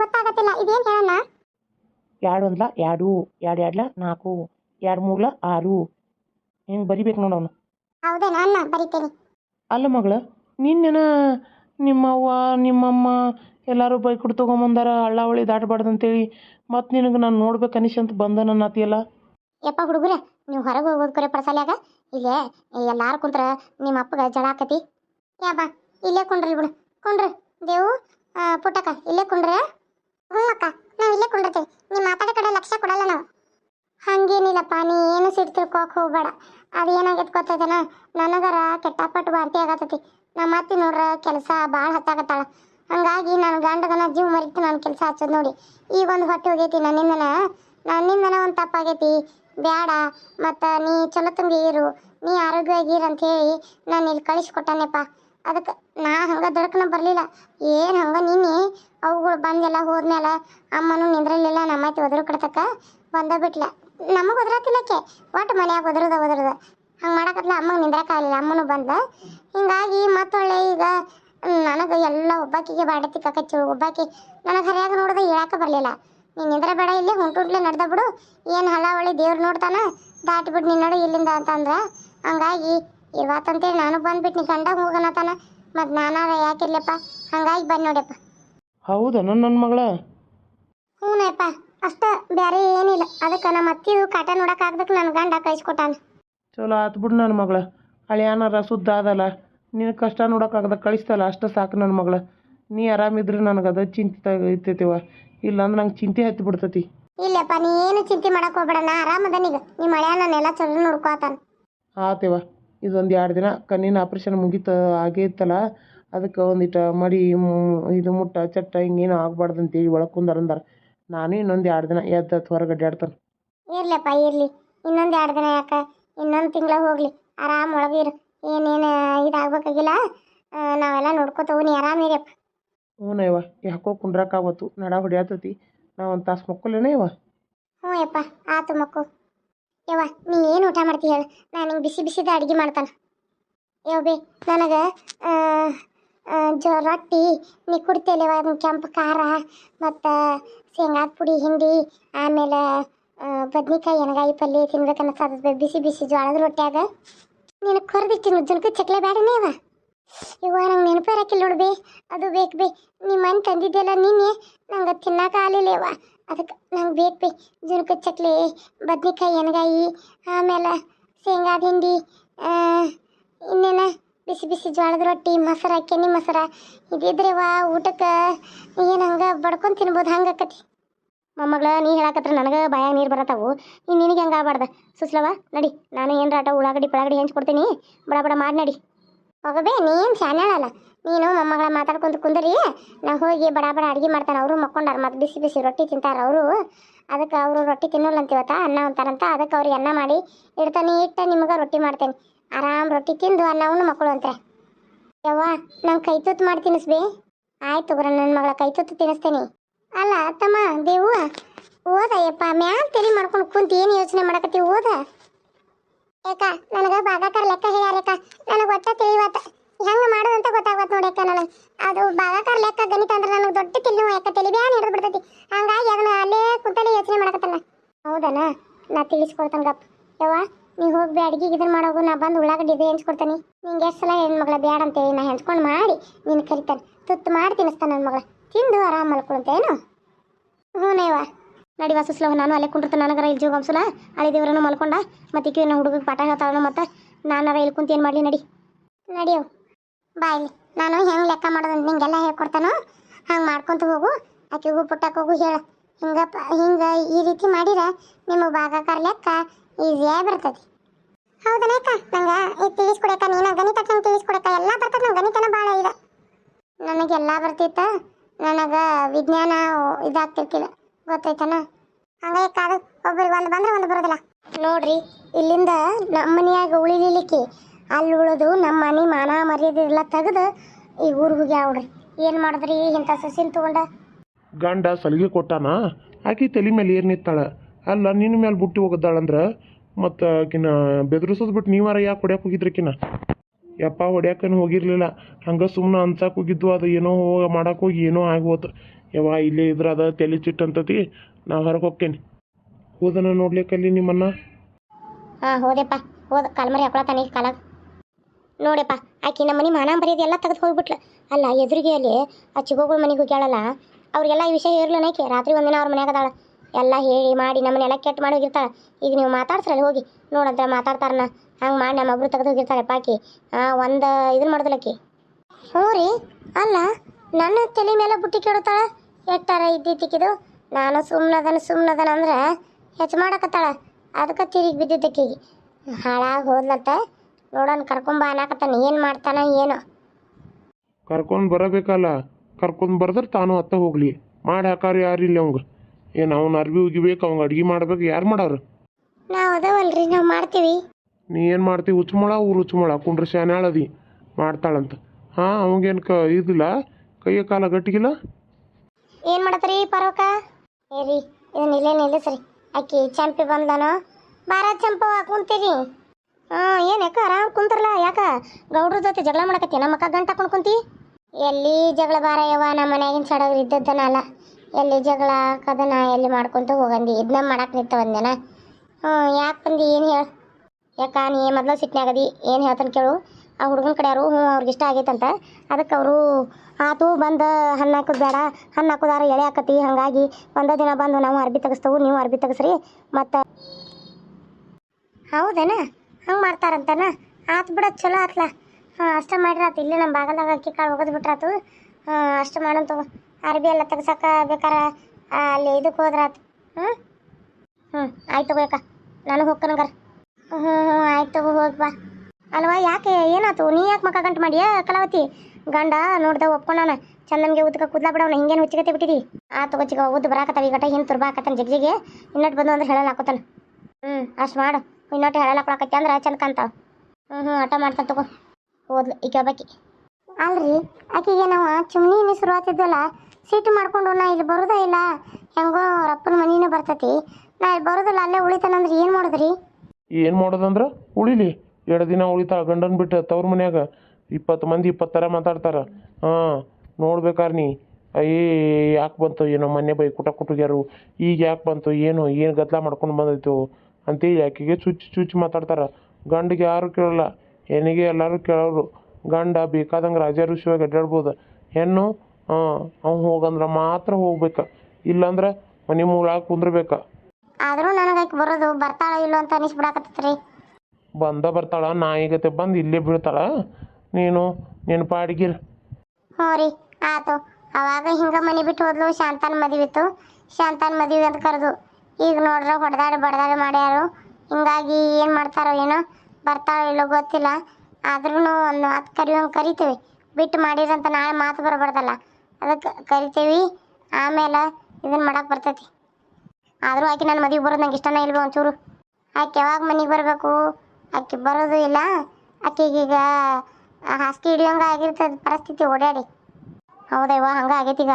ಗೊತ್ತಾಗತ್ತಿಲ್ಲ. ಇದೇನು ಹೇಳಣ್ಣ? ಎರಡು ಒಂದ್ಲ ಎರಡು ಎರಡು ಎರಡ್ಲ ನಾಲ್ಕು ಎರಡು ಮೂರ್ಲ ಆರು. ಹಿಂಗೆ ಬರಿಬೇಕು ನೋಡು ಅವನು ಹೌದೇನ? ಅಣ್ಣ ಬರಿತೇನೆ. ಅಲ್ಲ ಮಗಳ ನಿನ್ನೆನ ನಿಮ್ಮವ್ವ ನಿಮ್ಮಮ್ಮ ಎಲ್ಲರೂ ಬೈಕುಡ್ ತೊಗೊಂಬಂದಾರ ಹಳ್ಳಾವಳಿ ಹೊಳಿ ದಾಟಬಾರ್ದು ಅಂತೇಳಿ ಮತ್ತು ನಿನಗೆ ನಾನು ನೋಡ್ಬೇಕು ಅಂತ ಬಂದ ನನ್ನ ಅತಿಯಲ್ಲ. ಯಪ್ಪ ಹುಡುಗರ ನೀವು ಹೊರಗೆ ಹೋಗೋದು ಕರೆ ಪಡ್ಸಲ್ಯಾಗ ಇಲ್ಲೇ ಎಲ್ಲಾರು ಕುಂತ್ರ ನಿಮ್ಮ ಅಪ್ಪಗ ಜಡ ಆಕತಿ. ಯಾ ಬಾ ಇಲ್ಲೇ ಕುಂಡ್ರಿ ಬಿಡು. ಕುಂಡ್ರಿ ದೇವು ಪುಟ್ಟಕ್ಕ ಇಲ್ಲೇ ಕುಂಡ್ರೆ? ಹ್ಞೂ ಅಕ್ಕ, ನಾವು ಇಲ್ಲೇ ಕುಂಡಿರ್ತೀವಿ ನೀವು ಮಾತಾಡೋ ಕಡೆ ಲಕ್ಷ್ಯ ಕೊಡಲ್ಲ ನಾವು. ಹಂಗೇನಿಲ್ಲಪ್ಪ, ನೀ ಏನು ಸಿಟ್ಟು ತಿಳ್ಕೊಕ್ ಹೋಗ್ಬೇಡ. ಅದು ಏನಾಗೈತೆ ಗೊತ್ತೈತನ ನನಗರ ಕೆಟ್ಟಪಟ್ಟು ವಾಂತಿ ಆಗತ್ತೈತಿ ನಮ್ಮ ಅತ್ತಿ ನೋಡ್ರ ಕೆಲಸ ಭಾಳ ಹತ್ತಾಗತ್ತಾಳ ಹಂಗಾಗಿ ನನ್ನ ಗಂಡದನ ಜೀವ ಮರಿತು ನಾನು ಕೆಲಸ ಹಚ್ಚೋದು ನೋಡಿ. ಈಗ ಒಂದು ಹೊಟ್ಟೆ ಹೋಗೈತಿ ನನ್ನಿಂದನ? ನನ್ನಿಂದನ ಒಂದು ತಪ್ಪಾಗೈತಿ ಬ್ಯಾಡ, ಮತ್ತು ನೀ ಚಲೋ ತಂಗಿ ಇರು. ನೀ ಆರೋಗ್ಯವಾಗಿ ಇರು ಅಂತ ಹೇಳಿ ನಾನು ಇಲ್ಲಿ ಕಳಿಸ್ಕೊಟ್ಟಾನೆಪ್ಪ ಅದಕ್ಕೆ ನಾ ಹಂಗೆ ದಡಕನ ಬರಲಿಲ್ಲ. ಏನು ಹಂಗೆ ನಿನ್ನೆ? ಅವುಗಳು ಬಂದೆಲ್ಲ ಹೋದ್ಮೇಲೆ ಅಮ್ಮನೂ ನಿಂದ್ರಲಿಲ್ಲ, ನಮ್ಮ ಅತ್ತಿ ಒದರು ಕಡ್ತಕ್ಕ ಬಂದ ಬಿಟ್ಲ. ನಮಗೆ ಒದರತಿಲ್ಲಕ್ಕೆ. ಒಟ್ಟು ಮನ್ಯಾಗ ಒದರದ ಒದರದ. ಹಂಗೆ ಮಾಡಕತ್ಲ ಅಮ್ಮಗೆ ನಿಂದ್ರಕ್ಕಾಗಲಿಲ್ಲ ಅಮ್ಮನೂ ಬಂದ. ಹಿಂಗಾಗಿ ಮತ್ತೊಳ್ಳೆ ಈಗ ನನಗೆ ಎಲ್ಲ ಒಬ್ಬಾಕಿಗೆ ಬಾಡತಿ ಕಚ್ಚು ಒಬ್ಬಾಕಿ ನನಗೆ ಸರಿಯಾಗಿ ನೋಡಿದ ಹೇಳಕ್ಕೆ ಬರಲಿಲ್ಲ. ನೀನು ನಿಂದ್ರ ಬೇಡ ಇಲ್ಲಿ, ಹೊಂಟುಂಟ್ಲೆ ನಡೆದ ಬಿಡು. ಏನು ಹಳ್ಳ ಹೊಳ್ಳಿ ದೇವ್ರು ನೋಡ್ತಾನ, ದಾಟಿ ಬಿಡು ನಿನ್ನಡು ಇಲ್ಲಿಂದ ಅಂತಂದ್ರೆ. ಹಂಗಾಗಿ ಇವತ್ತಂತೇಳಿ ನಾನು ಬಂದ್ಬಿಟ್ಟು ನೀ ಗಂಡ ಹೋಗೋಣತಾನ ಮತ್ತು ನಾನಾರ ಯಾಕಿರ್ಲಪ್ಪ ಹಂಗಾಗಿ ಬಂದು ನೋಡ್ಯಪ್ಪ. ಹೌದಾ ನನ್ನ ಮಗಳ? ಹ್ಞೂನಪ್ಪ ಅಷ್ಟ ಬೇರೆ ಏನಿಲ್ಲ. ಅದಕ್ಕೆ ನಮ್ಮ ಅತ್ತಿದು ಕಾಟ ಆಗ್ಬೇಕು ನನ್ನ ಗಂಡ ಕಳಿಸ್ಕೊಟ್ಟಾನ. ಚಲೋ ಆತು ಬಿಡು ನನ್ನ ಮಗಳ. ಹಳೆಯನಾರ ಸುದ್ದ ಆದಲ್ಲ ನಿನ್ನ ಕಷ್ಟ ನೋಡೋಕ್ಕಾಗದ ಕಳಿಸ್ತಲ್ಲ ಅಷ್ಟು ಸಾಕು ನನ್ನ ಮಗಳ. ನೀ ಆರಾಮಿದ್ರೆ ನನಗೆ ಅದ ಚಿಂತೆ ಇರ್ತೈತಿವ ಇಲ್ಲಾಂದ್ರೆ ನಂಗೆ ಚಿಂತೆ ಹತ್ತಿ ಬಿಡ್ತೈತಿ. ಇಲ್ಲಪ್ಪ ನೀ ಏನು ಚಿಂತೆ ಮಾಡಕ್ ಹೋಗ್ಬೇಡ. ನಾ ಆರಾಮದನೀಗ ನಿಮ್ಮ ಎಲ್ಲ ನಾನೆಲ್ಲ ಚಲೋ ನೋಡ್ಕೋತಾನ. ಆತೇವ ಇದೊಂದು ಎರಡು ದಿನ ಕಣ್ಣಿನ ಆಪ್ರೇಷನ್ ಮುಗೀತು ಆಗೈತಲ್ಲ ಅದಕ್ಕೆ ಒಂದಿಟ್ಟು ಮಡಿ ಇದು ಮುಟ್ಟ ಚಟ್ಟ ಹಿಂಗೇನು ಆಗ್ಬಾರ್ದು ಅಂತೇಳಿ ಒಳಗೆ ಕುಂದರಂದಾರ ನಾನು ಇನ್ನೊಂದು ಎರಡು ದಿನ ಎದ್ದು ಹೊರಗೆ ಅಡ್ಡಾಡ್ತಾನೆ ಇರ್ಲಪ್ಪ ಇರಲಿ. ಇನ್ನೊಂದು ಎರಡು ದಿನ ಯಾಕೆ? ಇನ್ನೊಂದು ತಿಂಗಳ ಹೋಗಲಿ. ಆರಾಮ ಒಳಗಿರು. ಏನೇನು ಇದಾಗಬೇಕಾಗಿಲ್ಲ? ನಾವೆಲ್ಲ ನೋಡ್ಕೋತವು. ನೀ ಆರಾಮಿರಪ್ಪ ಹ್ಞೂ ಇವ ಯಾಕೋ ಕುಂಡ್ರಕ್ಕಾಗತ್ತು ನಡ ಹೊಡಿಯತ್ತತಿ ನಾವು ಒಂದು ತಾಸು ಮಕ್ಕಳೇನೇ ಇವ ಹ್ಞೂ ಯಪ್ಪ. ಆತು ಮಕ್ಕು. ಯವ್ವ, ನೀ ಏನು ಊಟ ಮಾಡ್ತಿ ಹೇಳು. ನಾನು ಹಿಂಗೆ ಬಿಸಿ ಬಿಸಿದ ಅಡುಗೆ ಮಾಡ್ತಾನೆ. ಯವ್ ಬೇ, ನನಗೆ ಜ, ರೊಟ್ಟಿ ನೀ ಕುಡ್ತೇಲೆ ಕೆಂಪು ಖಾರ, ಮತ್ತು ಶೇಂಗಾದ ಪುಡಿ, ಹಿಂಡಿ, ಆಮೇಲೆ ಬದ್ನಿಕಾಯಿ ಎಣಗಾಯಿ ಪಲ್ಯ ತಿನ್ಬೇಕನ್ನಿಸ್ತದ ಬಿಸಿ ಬಿಸಿ ಜೋಳದ ರೊಟ್ಯಾಗ ನೀನು ಕೊರ್ದಿಟ್ಟಿನ ಜುನ್ಕ ಚಕ್ಲೆ ಬೇಡನೇ ಅವ ಇವ ನಂಗೆ ನೆನಪು ಇರಕ್ಕಿಲ್ಲ ನೋಡು ಬೇ. ಅದು ಬೇಕು ಬೇ ನಿಮ್ಮ ಮನೆ ತಂದಿದ್ದೆಲ್ಲ ನಿನ್ನೆ, ನಂಗೆ ತಿನ್ನಕ್ಕೆ ಆಗಲಿಲ್ಲ ಇವ ಅದಕ್ಕೆ ನಂಗೆ ಬೇಕು ಜುನ್ಕ ಚಕ್ಲಿ, ಬದ್ನಿಕಾಯಿ ಎಣ್ಗಾಯಿ, ಆಮೇಲೆ ಶೇಂಗಾದ ಹಿಂಡಿ ಇನ್ನೇನು ಬಿಸಿ ಬಿಸಿ ಜೋಳದ ರೊಟ್ಟಿ, ಮೊಸರ, ಕೆನೆ ಮೊಸರ ಇದಿದ್ರೆ ವಾ ಊಟಕ್ಕೆ ಏನು ಹಂಗೆ ಬಡ್ಕೊಂಡು ತಿನ್ಬೋದು, ಹಂಗೆ ಆಕತಿ ಮೊಮ್ಮಗಳ, ನೀ ಹೇಳಕತ್ರ ನನಗೆ ಬಾಯಾಗ ನೀರು ಬರತ್ತಾವು ಇನ್ನು ನಿನಗೆ ಹಂಗೆ ಆಗ್ಬಾರ್ದು? ಸುಸ್ಲವ ನಡಿ. ನಾನು ಏನು ಆಟ ಉಳ್ಳಾಗಡ್ಡಿ ಪಳಾಗಡ್ಡಿ ಹೆಂಚ್ಕೊಡ್ತೀನಿ ಬಡ ಬಡ ಮಾಡಿ ನಡಿ. ಹೋಗಬೇ, ನೀನು ಶಾನ್ಯಾಳಲ್ಲ. ನೀನು ಮೊಮ್ಮಗಳ ಮಾತಾಡ್ಕೊಂತ ಕುಂದ್ರಿ. ನಾ ಹೋಗಿ ಬಡ ಬಡ ಅಡುಗೆ ಮಾಡ್ತಾನೆ. ಅವರು ಮಕ್ಕೊಂಡಾರ. ಮತ್ತು ಬಿಸಿ ಬಿಸಿ ರೊಟ್ಟಿ ತಿಂತಾರ ಅವರು. ಅದಕ್ಕೆ ಅವರು ರೊಟ್ಟಿ ತಿನ್ನೋಲ್ಲ ಅಂತೀವತ್ತ ಅನ್ನ ಅಂತಾರಂತ. ಅದಕ್ಕೆ ಅವ್ರಿಗೆ ಅನ್ನ ಮಾಡಿ ಇಡ್ತಾನೆ. ಇಟ್ಟು ನಿಮಗೆ ರೊಟ್ಟಿ ಮಾಡ್ತೇನೆ. ಆರಾಮ್ ರೊಟ್ಟಿ ತಿಂದು ಅನ್ನವನ್ನು ಮಕ್ಕಳು ಅಂತಾರೆ. ಯವ್ವ ನಂಗೆ ಕೈ ತುತ್ತು ಮಾಡಿ ತಿನ್ನಿಸ್ಬಿ. ಆಯ್ತು ಗುರ ನನ್ನ ಮಗಳ ಕೈ ತುತ್ತು ತಿನ್ನಿಸ್ತೇನೆ. ಅಲ್ಲ, ತಮ್ಮ, ದೇವು ಓದ ಯಪ್ಪ. ಮ್ಯಾಲ ತಲೆ ಮಾಡ್ಕೊಂಡು ಕುಂತು ಏನು ಯೋಚನೆ ಮಾಡಕತ್ತಿ ಓದ ಏಕ, ನನಗೆ ಭಾಗಾಕಾರ ಲೆಕ್ಕ ಹೇಳ್ಯಾರೇಕ ನನಗೆ ಒಟ್ಟ ತಿಳಿವತ್ತ. ಹೆಂಗೆ ಮಾಡೋದಂತ ಗೊತ್ತಾಗತ್ತೆ ನೋಡಿ ಅಕ್ಕ ನನಗೆ. ಅದು ಭಾಗಾಕಾರ ಲೆಕ್ಕ ಗಣಿತ ಅಂದ್ರೆ ನನಗೆ ದೊಡ್ಡ ತಿಳಿ ಯಾಕ ತಲೆ ಬ್ಯಾನ್ ಹಿಡಿದು ಬಿಡ್ತೈತಿ ಹಂಗಾಗಿ ಅದನ್ನ ಅಲ್ಲೇ ಕುಂತಲ್ಲೇ ಯೋಚನೆ ಮಾಡಕತ್ತಲ್ಲ ಹೌದನ? ನಾ ತಿಳಿಸ್ಕೊಡ್ತಾನೆ ಗಪ್. ಯವ್ವ, ನೀ ಹೋಗಿ ಅಡ್ಗೆ ಇದನ್ನ ಮಾಡೋಗು, ನಾ ಬಂದು ಉಳ್ಳಾಗಡ್ಡಿ ಇದು ಹೆಂಚ್ಕೊಡ್ತಾನೆ. ನಿಂಗೆ ಎಷ್ಟು ಸಲ ಹೆಣ್ಮಗಳ ಬ್ಯಾಡ ಅಂತೇಳಿ ನಾ ಹೆಂಚ್ಕೊಂಡು ಮಾಡಿ ನೀನು ಕರಿತಾನೆ. ತುತ್ತು ಮಾಡಿ ತಿನ್ನಿಸ್ತಾನೆ ನನ್ನ ಮಗಳ. ತಿಂದು ಆರಾಮ್ ಮಲ್ಕೊಳ್ತೇನು ಹ್ಞೂನೇವ ನಡಿವಾ ಸುಸ್ಲವ ನಾನು ಅಲ್ಲೇ ಕುಂಡಿರ್ತಾನೆ, ನನಗರ ಇಲ್ಲಿ ಜೀವ ಗಮ್ಸಲ ಅಲ್ಲಿ ದೇವರನ್ನು ಮಲ್ಕೊಂಡ. ಮತ್ತೆ ನಮ್ಮ ಹುಡುಗಗೆ ಪಾಠ ಹೇಳ್ತಾಳನು ಮತ್ತೆ. ನಾನಾರ ಇಲ್ಲಿ ಕುಂತು ಏನು ಮಾಡಲಿ, ನಡಿ. ನಡಿಯೋ ಬಾಯ್ಲಿ ನಾನು ಹೆಂಗೆ ಲೆಕ್ಕ ಮಾಡೋದು ಅಂತ ನಿಂಗೆಲ್ಲ ಹೇಳ್ಕೊಡ್ತಾನೋ? ಹಂಗೆ ಮಾಡ್ಕೊತ ಹೋಗು. ಆಕೆಗೂ ಪುಟ್ಟಕ್ಕೆ ಹೋಗು ಹೇಳ. ಹಿಂಗೆ ಹಿಂಗೆ ಈ ರೀತಿ ಮಾಡಿರ ನಿಮ್ಮ ಭಾಗಕಾರ ಲೆಕ್ಕ ಈಸಿಯಾಗಿ ಬರ್ತದೆ. ಹೌದನೇಕ ನಂಗೆ ಈಗ ತಿಳಿಸ್ಕೊಡಕ್ಕ ನೀನು ಗಣಿತ ನಂಗೆ ತಿಳಿಸ್ಕೊಡಕ್ಕ ಎಲ್ಲ ಬರ್ತದೆ ನಂಗೆ ಗಣಿತನ ಭಾಳ ಇದೆ. ನನಗೆಲ್ಲ ಬರ್ತಿತ್ತ? ನನಗೆ ವಿಜ್ಞಾನ ಇದಾಗ್ತಿರ್ತಿಲ್ಲ ಗೊತ್ತೈತನ ಹಂಗಾಗಿ ಕಾದು ಒಬ್ಬರಿಗೆ ಒಂದು ಬಂದ್ರೆ ಒಂದು ಬರೋದಿಲ್ಲ. ನೋಡ್ರಿ, ಇಲ್ಲಿಂದ ನಮ್ಮ ಮನೆಯಾಗ ಉಳಿಲಿಕ್ಕೆ ಅಲ್ಲಿ ಉಳಿದು ನಮ್ಮ ಮನೆ ಮಾನ ಮರ್ಯಾದೆ ಎಲ್ಲ ತೆಗೆದು ಈ ಊರಿಗೆ ಹೋಗ್ಯಾವ್ರಿ ಏನು ಮಾಡಿದ್ರಿ ಇಂಥ ಸಸಿನ ತಗೊಂಡ? ಗಂಡ ಸಲಿಗೆ ಕೊಟ್ಟಾನ ಆಕಿ ತಲೆ ಮೇಲೆ ಏರು ನಿತ್ತಾಳ ಅಲ್ಲ ನಿನ್ನ ಮೇಲೆ ಬುಟ್ಟಿ ಹೋಗದ್ದಾಳಂದ್ರೆ ಮತ್ತು ಆಕಿನ ಬೆದರಿಸೋದು ಬಿಟ್ಟು ನೀವಾರ ಯಾಕೆ ಹೊಡ್ಯಾಕೆ ಹೋಗಿದ್ರಕಿನ ಯಪ್ಪ ಹೊಡ್ಯಾಕನು ಹೋಗಿರ್ಲಿಲ್ಲ. ಹಂಗೆ ಸುಮ್ಮನೆ ಅನ್ಸಕ್ಕೆ ಹೋಗಿದ್ದು ಅದು ಏನೋ ಹೋಗ ಮಾಡಕ್ಕೆ ಹೋಗಿ ಏನೋ ಆಗೋತು ಯವ್ವ ಇಲ್ಲೇ ಇದ್ರ ಅದ ತಲೆ ಚಿಟ್ಟು ಅಂತತಿ ನಾ ಹೊರಗೆ ಹೋಗ್ತೇನೆ ಹೋದನ ನೋಡ್ಲಿಕ್ಕಲ್ಲಿ ನಿಮ್ಮನ್ನ? ಹಾಂ ಹೋದೆಪ್ಪ. ಹೋದ ಕಾಲ್ಮರಿ ಹಾಕೊಳತಾನೆ ಕಾಲಾಗ? ನೋಡಪ್ಪ, ಆಕೆ ನಮ್ಮ ಮನೆ ಮಾನ ಬರೀದು ಎಲ್ಲ ತೆಗೆದು ಹೋಗ್ಬಿಟ್ಲು. ಅಲ್ಲ, ಎದುರಿಗೆ ಅಲ್ಲಿ ಆ ಚಿಗೋಗಳ ಮನೆಗೆ ಹೋಗ್ಯಾಳಲ್ಲ, ಅವ್ರಿಗೆಲ್ಲ ಈ ವಿಷಯ ಹೇಳಲ್ಲ ಆಕೆ? ರಾತ್ರಿ ಒಂದಿನ ಅವ್ರ ಮನ್ಯಾಗ ಅದಾಳ. ಎಲ್ಲ ಹೇಳಿ ಮಾಡಿ ನಮ್ಮನ್ನೆಲ್ಲ ಕೆಟ್ಟ ಮಾಡಿ ಹೋಗಿರ್ತಾಳೆ. ಈಗ ನೀವು ಮಾತಾಡ್ಸ್ರಲ್ಲಿ, ಹೋಗಿ. ನೋಡಂತ ಮಾತಾಡ್ತಾರನ. ಹಂಗೆ ಮಾಡಿ ನಮ್ಮೊಬ್ರು ತೆಗೆದು ಹೋಗಿರ್ತಾರೆ ಪಾಕಿ. ಒಂದು ಇದನ್ನ ಮಾಡಿದ್ಲಕ್ಕಿ ಹ್ಞೂ ರೀ. ಅಲ್ಲ, ನನ್ನ ತಲೆ ಮೇಲೆ ಬುಟ್ಟಿ ಕೇಳ್ತಾಳೆ ಎಟ್ಟಾರ ಇದ್ದಿದ್ದಕ್ಕಿದು? ನಾನು ಸುಮ್ಮನದನ ಸುಮ್ಮನದನ ಅಂದ್ರೆ ಹೆಚ್ಚು ಮಾಡಕತ್ತಾಳ. ಅದಕ್ಕೆ ತಿರುಗಿ ಬಿದ್ದಿದ್ದಕ್ಕಿಗೆ. ಹಾಳಾಗಿ ಹೋದ್ಲಂತ ನೋಡೋಣ ಕರ್ಕೊಂಬ ಅನ್ನಕತ್ತಾನ ಏನು ಮಾಡ್ತಾನ ಏನು? ಕರ್ಕೊಂಡು ಬರಬೇಕಲ್ಲ ಕರ್ಕೊಂಡು ಬರ್ದ್ರೆ ತಾನು ಅತ್ತ ಹೋಗ್ಲಿ. ಮಾಡಿ ಹಾಕಾರ ಯಾರು ಇಲ್ಲ ಅವಂಗ? ಏನು ಅವ್ನ ಅರ್ಬಿ ಉಗಿಬೇಕು ಅವಂಗ ಅಡ್ಗೆ ಮಾಡ್ಬೇಕು ಯಾರು ಮಾಡಾರ ನಾವು ಅದಾವಲ್ರಿ ನಾವು ಮಾಡ್ತೀವಿ. ನೀ ಏನು ಮಾಡ್ತಿ ಉಚ್ಚಮಳ ಊರು ಉಚ್ಚಮಳ ಕುಂಡ್ರ ಶಾನ್ಯಾಳದಿ ಮಾಡ್ತಾಳಂತ. ಹಾಂ ಅವಂಗೇನು ಕ ಇದಿಲ್ಲ ಕೈಯ ಕಾಲ ಗಟ್ಟಿಗಿಲ್ಲ? ಏನು ಮಾಡತ್ರಿ ಪರ್ವಕ ಏರಿ ಇದನ್ನ ಇಲ್ಲೇ ನಿಲ್ಲಿಸ್ರಿ. ಅಕ್ಕಿ ಚಂಪಿ ಬಂದನೋ? ಬಾರ ಚಂಪ ಕುಂತೀರಿ. ಏನು ಯಾಕ ಆರಾಮ್ ಕುಂತ್ರಲ್ಲ ಯಾಕ ಗೌಡ್ರ ಜೊತೆ ಜಗಳ ಮಾಡಕತ್ತಿ? ನಮ್ಮ ಅಕ್ಕ ಗಂಟ ಹಾಕೊಂಡು ಕುಂತಿ? ಎಲ್ಲಿ ಜಗಳ ಬಾರ ಯವ್ವ ನಮ್ಮ ಮನ್ಯಾಗಿನ ಸಡಗ್ರು ಇದ್ದದ್ದನ ಅಲ್ಲ. ಎಲ್ಲಿ ಜಗಳ ಕದನ ಎಲ್ಲಿ ಮಾಡ್ಕೊಂತ ಹೋಗಂದಿ? ಇದನ್ನ ಮಾಡಕ್ಕೆ ನಿಂತ ಒಂದೇನ ಹ್ಞೂ ಯಾಕೆ ಬಂದಿ? ಏನು ಹೇಳ? ಯಾಕ ನೀ ಮೊದಲು ಸಿಟ್ನಾಗದಿ ಏನು ಹೇಳ್ತಾನೆ ಕೇಳು. ಆ ಹುಡುಗನ ಕಡೆಯವರು ಹ್ಞೂ ಅವ್ರಿಗೆ ಇಷ್ಟ ಆಗೈತಂತ. ಅದಕ್ಕೆ ಅವರು ಆತು ಬಂದು ಹಣ್ಣು ಹಾಕೋದು ಬೇಡ. ಹಣ್ಣು ಹಾಕೋದಾರ ಎಳೆ ಹಾಕತಿ. ಹಾಗಾಗಿ ಒಂದೇ ದಿನ ಬಂದು ನಾವು ಅರ್ಬಿ ತೆಗಿಸ್ತೇವೆ. ನೀವು ಅರ್ಬಿ ತೆಗಿಸ್ರಿ. ಮತ್ತು ಹೌದೇನ? ಹಂಗೆ ಮಾಡ್ತಾರಂತನ? ಆತು ಬಿಡ, ಚಲೋ ಆತ್ಲ. ಹಾಂ, ಅಷ್ಟ ಮಾಡಿರಾತು ಇಲ್ಲಿ ನಮ್ಮ ಬಾಗಲ್ದಾಗ ಅಕ್ಕಿ ಕಾಳು ಒಗದು ಬಿಟ್ರಾತು. ಅಷ್ಟು ಮಾಡೋಣ ತಗೋ. ಅರ್ಬಿ ಎಲ್ಲ ತೆಗ್ಸಕ್ಕ ಬೇಕಾರ? ಅಲ್ಲಿ ಇದಕ್ಕೆ ಹೋದ್ರಾತು. ಹ್ಞೂ ಹ್ಞೂ ಆಯ್ತು ತಗೋಯಕ್ಕ ನಾನು ಹೋಗ್ಕನಂಗಾರ ಹ್ಞೂ ಹ್ಞೂ ಆಯ್ತು ಹೋಗಿ ಬಾ. ಅಲ್ವಾ, ಯಾಕೆ ಏನಾಯ್ತು ನೀ ಯಾಕೆ ಮಕ್ಕ ಗಂಟು ಮಾಡಿಯಾ ಕಲಾವತಿ? ಗಂಡ ನೋಡ್ದೆ ಒಪ್ಕೊಂಡಾನ. ಚಂದನ್ಗೆ ಉದ್ಕ ಕೂದ್ಲ ಬಿಡವನ. ಹಿಂಗೇನು ಹುಚ್ಚಿಗತ್ತೆ ಬಿಟ್ಟಿದಿ? ಆ, ತಗೋ ಚಿಗ, ಉದ್ದು ಬರಾಕತ್ತಾವ ಈಗ ಹಿಂಗೆ ತುರ್ಬಾಕತ್ತಾನ ಜಗ್ಜಿಗೆ ಇನ್ನೊಟ್ಟು ಬಂದು ಅಂದ್ರೆ ಹೇಳಲ್ಲ ಹಾಕೋತಾನ. ಹ್ಞೂ ಅಷ್ಟು ಮಾಡು. ಇನ್ನೊಟ್ಟು ಹೇಳಲ್ಲ ಕೊಡಕತ್ತಿ ಅಂದ್ರೆ ಚಂದ ಕಾಣ್ತಾವ ಹ್ಞೂ ಹ್ಞೂ ಆಟ ಮಾಡ್ತಾನೆ ತಗೋ. ಹೋದ್ಲು ಈಗ ಒಬ್ಬಾಕಿ. ಅಲ್ರಿ ಆಕೆಗೆ ನಾವು ಚುಮ್ನಿ ಶುರು ಶುರುವಾತಿದ್ವಲ್ಲ ಸೀಟು ಮಾಡ್ಕೊಂಡು ನಾ ಇಲ್ಲಿ ಬರೋದೇ ಇಲ್ಲ. ಹೆಂಗೋ ಅವ್ರ ಅಪ್ಪನ ಮನಿನೂ ಬರ್ತೈತಿ. ನಾ ಇಲ್ಲಿ ಬರೋದಿಲ್ಲ ಅಲ್ಲೇ ಉಳಿತಾನಂದ್ರೆ ಏನು ಮಾಡಿದ್ರಿ? ಏನು ಮಾಡೋದಂದ್ರೆ ಉಳಿಲಿ. ಎರಡು ದಿನ ಉಳಿತಾ ಗಂಡನ ಬಿಟ್ಟು ತವ್ರ ಮನ್ಯಾಗ ಇಪ್ಪತ್ತು ಮಂದಿ ಇಪ್ಪತ್ತರ ಥರ ಮಾತಾಡ್ತಾರ. ಹಾಂ ನೋಡ್ಬೇಕಾರೆ ನೀ. ಅಯ್ಯೇ ಯಾಕೆ ಬಂತು ಏನೋ ಮೊನ್ನೆ ಬೈ ಕುಟ ಕುಟುಗ್ಯಾರು. ಈಗ ಯಾಕೆ ಬಂತು ಏನು ಏನು ಗದ್ದಲ ಮಾಡ್ಕೊಂಡು ಬಂದೈತು. ಅಂತೇಳಿ ಆಕೆಗೆ ಚುಚ್ಚಿ ಚುಚ್ಚಿ ಮಾತಾಡ್ತಾರ. ಗಂಡಿಗೆ ಯಾರು ಕೇಳಲ್ಲ ಹೆಣ್ಣಿಗೆ ಎಲ್ಲರೂ ಕೇಳೋರು. ಗಂಡ ಬೇಕಾದಂಗೆ ರಾಜ ಋಷಿಯಾಗಿ ಅಡ್ಡಾಡ್ಬೋದು. ಹೆಣ್ಣು ಹಾಂ ಅವ್ನು ಹೋಗಂದ್ರೆ ಮಾತ್ರ ಹೋಗ್ಬೇಕು. ಇಲ್ಲಾಂದ್ರೆ ಮನೆ ಮೂಲಾಗ ಕುಂದ್ರಬೇಕು. ಆದರೂ ನನಗೆ ಆಕೆ ಬರೋದು ಬರ್ತಾಳ ಇಲ್ಲೋ ಅಂತ ಅನಿಸ್ಬಿಡಾಕತ್ತೈತ್ರಿ. ಬಂದ ಬರ್ತಾಳ ನಾಯಿಗತೆ ಬಂದು ಇಲ್ಲೇ ಬೀಳ್ತಾಳ. ನೀನು ನಿನ್ನ ಪಾಡಿಗಿರ್ ಹ್ಞೂ ರೀ ಆತು. ಅವಾಗ ಹಿಂಗ ಮನೆ ಬಿಟ್ಟು ಹೋದ್ಲು ಶಾಂತಾನ್ ಮದುವೆ ಇತ್ತು. ಶಾಂತನ ಮದುವೆ ಅಂತ ಕರೆದು ಈಗ ನೋಡ್ರ ಹೊಡೆದಾಡಿ ಬಡದಾಡಿ ಮಾಡ್ಯಾರು. ಹಿಂಗಾಗಿ ಏನು ಮಾಡ್ತಾರೋ ಏನೋ ಬರ್ತಾರೋ ಇಲ್ಲೋ ಗೊತ್ತಿಲ್ಲ. ಆದ್ರೂ ಒಂದು ಮಾತು ಕರಿಯೋಂಗೆ ಕರಿತೀವಿ. ಬಿಟ್ಟು ಮಾಡಿರಂತ ನಾಳೆ ಮಾತು ಬರಬಾರ್ದಲ್ಲ. ಅದಕ್ಕೆ ಕರಿತೀವಿ. ಆಮೇಲೆ ಇದನ್ನು ಮಾಡಕ್ಕೆ ಬರ್ತೈತಿ. ಆದರೂ ಆಕೆ ನನ್ನ ಮದುವೆ ಬರೋದು ನಂಗೆ ಇಷ್ಟನೇ ಇಲ್ವ ಒಂಚೂರು. ಆಕೆ ಯಾವಾಗ ಮನೆಗೆ ಬರಬೇಕು? ಆಕೆ ಬರೋದು ಇಲ್ಲ. ಆಕೆಗೀಗ ಹಾಸಿಗೆ ಹಿಡಿಯೋಂಗೆ ಆಗಿರ್ತದೆ ಪರಿಸ್ಥಿತಿ ಓಡಾಡಿ ಹೌದವ್ವ ಹಂಗೆ ಆಗೈತೀಗ